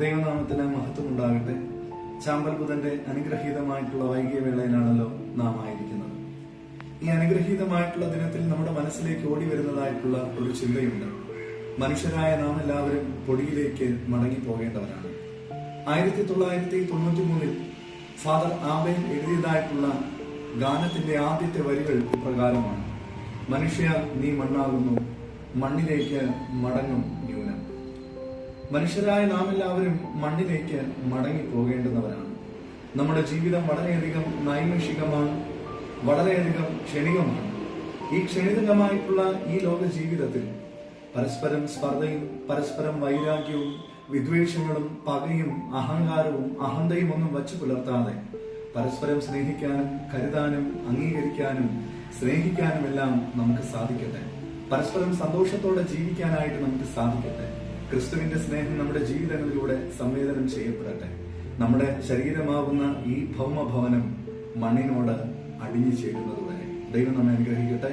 ദൈവനാമത്തിന് മഹത്വം ഉണ്ടാകട്ടെ ചാമ്പൽ ബുധന്റെ അനുഗ്രഹീതമായിട്ടുള്ള വൈകിയ വേളയിലാണല്ലോ നാം ആയിരിക്കുന്നത്. ഈ അനുഗ്രഹീതമായിട്ടുള്ള ദിനത്തിൽ നമ്മുടെ മനസ്സിലേക്ക് ഓടി വരുന്നതായിട്ടുള്ള ഒരു ചിന്തയുണ്ട്. മനുഷ്യരായ നാം എല്ലാവരും പൊടിയിലേക്ക് മടങ്ങി പോകേണ്ടവരാണ് ആയിരത്തി തൊള്ളായിരത്തി തൊണ്ണൂറ്റി മൂന്നിൽ ഫാദർ ആബേൻ എഴുതിയതായിട്ടുള്ള ഗാനത്തിന്റെ ആദ്യത്തെ വരികൾ ഇപ്രകാരമാണ് മനുഷ്യ നീ മണ്ണാകുന്നു മണ്ണിലേക്ക് മടങ്ങും ന്യൂനം. മനുഷ്യരായ നാം എല്ലാവരും മണ്ണിലേക്ക് മടങ്ങി പോകേണ്ടുന്നവരാണ് നമ്മുടെ ജീവിതം വളരെയധികം നൈമിഷികമാണ് വളരെയധികം ക്ഷണികമാണ്. ഈ ക്ഷണികമായിട്ടുള്ള ഈ ലോക ജീവിതത്തിൽ പരസ്പരം സ്പർദ്ധയും പരസ്പരം വൈരാഗ്യവും വിദ്വേഷങ്ങളും പകയും അഹങ്കാരവും അഹന്തയും ഒന്നും വച്ചു പുലർത്താതെ പരസ്പരം സ്നേഹിക്കാനും കരുതാനും അംഗീകരിക്കാനും സ്നേഹിക്കാനുമെല്ലാം നമുക്ക് സാധിക്കട്ടെ. പരസ്പരം സന്തോഷത്തോടെ ജീവിക്കാനായിട്ട് നമുക്ക് സാധിക്കട്ടെ. ക്രിസ്തുവിന്റെ സ്നേഹം നമ്മുടെ ജീവിതങ്ങളിലൂടെ സംവേദനം ചെയ്യപ്പെടട്ടെ. നമ്മുടെ ശരീരമാകുന്ന ഈ ഭൗമഭവനം മണ്ണിനോട് അടിഞ്ഞു ചേരുന്നതുവരെ ദൈവം നമ്മെ അനുഗ്രഹിക്കട്ടെ.